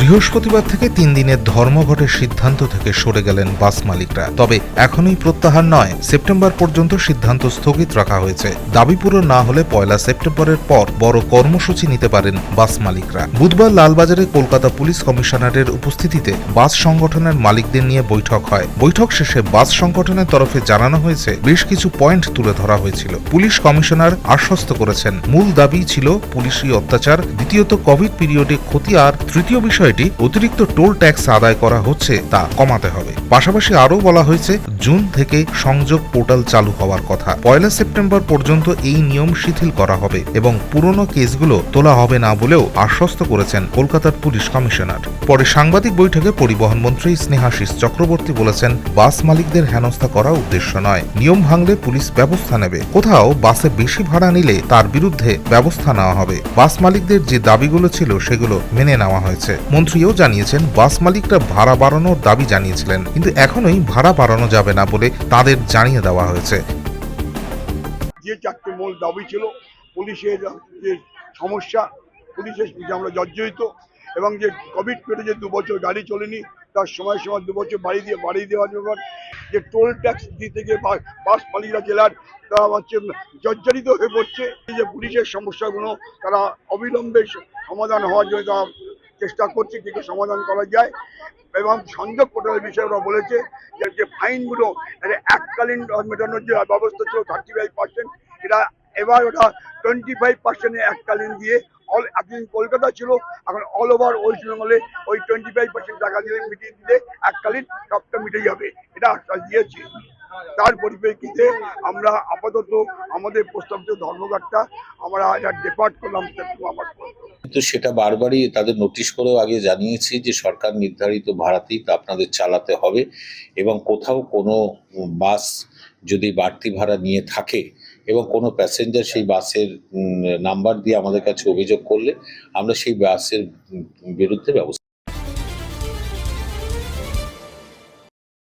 বৃহস্পতিবার থেকে তিন দিনের ধর্মঘটের সিদ্ধান্ত থেকে সরে গেলেন বাস মালিকরা। তবে এখনই প্রত্যাহার নয়, সেপ্টেম্বর পর্যন্ত সিদ্ধান্ত স্থগিত রাখা হয়েছে। দাবি পূরণ না হলে পয়লা সেপ্টেম্বরের পর বড় কর্মসূচি নিতে পারেন বাস মালিকরা। বুধবার লালবাজারে কলকাতা পুলিশ কমিশনারের উপস্থিতিতে বাস সংগঠনের মালিকদের নিয়ে বৈঠক হয়। বৈঠক শেষে বাস সংগঠনের তরফে জানানো হয়েছে, বেশ কিছু পয়েন্ট তুলে ধরা হয়েছিল। পুলিশ কমিশনার আশ্বস্ত করেছেন, মূল দাবি ছিল পুলিশি অত্যাচার, দ্বিতীয়ত কোভিড পিরিয়ডে ক্ষতি আর তৃতীয় বিষয়টি অতিরিক্ত টোল ট্যাক্স আদায় করা হচ্ছে তা কমাতে হবে। পাশাপাশি আরও বলা হয়েছে, জুন থেকে সংযোগ পোর্টাল চালু হওয়ার কথা। পয়লা সেপ্টেম্বর পর্যন্ত এই নিয়ম শিথিল করা হবে এবং পুরনো কেসগুলো তোলা হবে না বলেও আশ্বস্ত করেছেন কলকাতার পুলিশ কমিশনার। পরে সাংবাদিক বৈঠকে পরিবহন মন্ত্রী স্নেহাশিস চক্রবর্তী বলেছেন, বাস মালিকদের হেনস্থা করা উদ্দেশ্য নয়। নিয়ম ভাঙলে পুলিশ ব্যবস্থা নেবে। কোথাও বাসে বেশি ভাড়া নিলে তার বিরুদ্ধে ব্যবস্থা নেওয়া হবে। বাস মালিকদের যে দাবিগুলো ছিল সেগুলো মেনে নেওয়া হয়েছে। মন্ত্রীও জানিয়েছেন, বাস মালিকরা ভাড়া বাড়ানোর দাবি জানিয়েছিলেন, কিন্তু এখনোই ভাড়া বাড়ানো যাবে না বলে তাদের জানিয়ে দেওয়া হয়েছে। যে চারটে মূল দাবি ছিল, পুলিশের যে সমস্যা, পুলিশের আমরা জর্জরিত এবং যে কোভিড পেটে যে দু বছর গাড়ি চলেনি, তার সময় সময় দু বছর বাড়ি দিয়ে, বাড়িয়ে দেওয়ার ব্যাপার। যে টোল ট্যাক্স দিতে গিয়ে বাস মালিকরা জেলার, তারা হচ্ছে জর্জরিত হয়ে পড়ছে। যে পুলিশের সমস্যাগুলো, তারা অবিলম্বে সমাধান হওয়ার জন্য তারা চেষ্টা করছে কি করে সমাধান করা যায়। এবং সংযোগ পোর্টালের বিষয়ে ওরা বলেছে যে ফাইনগুলো এককালীন মেটানোর যে ব্যবস্থা ছিল থার্টি ফাইভ পার্সেন্ট এটা এবার ওটা টোয়েন্টি ফাইভ পার্সেন্টে এককালীন দিয়ে অল এতদিন কলকাতা ছিল, এখন অল ওভার ওয়েস্ট বেঙ্গলে ওই টোয়েন্টি ফাইভ পার্সেন্ট টাকা দিয়ে মিটিয়ে দিলে এককালীন সবটা মিটে যাবে। এটা আশ্বাস দিয়েছে। তার পরিপ্রেক্ষিতে আমরা আপাতত আমাদের প্রস্তাবিত ধর্মঘটটা, আমরা এটা ডেপার্ট করলাম আমার কিন্তু সেটা বারবারই তাদের নোটিশ করেও আগে জানিয়েছি যে সরকার নির্ধারিত ভাড়াতেই তা আপনাদের চালাতে হবে এবং কোথাও কোনো বাস যদি বাড়তি ভাড়া নিয়ে থাকে এবং কোনো প্যাসেঞ্জার সেই বাসের নাম্বার দিয়ে আমাদের কাছে অভিযোগ করলে আমরা সেই বাসের বিরুদ্ধে ব্যবস্থা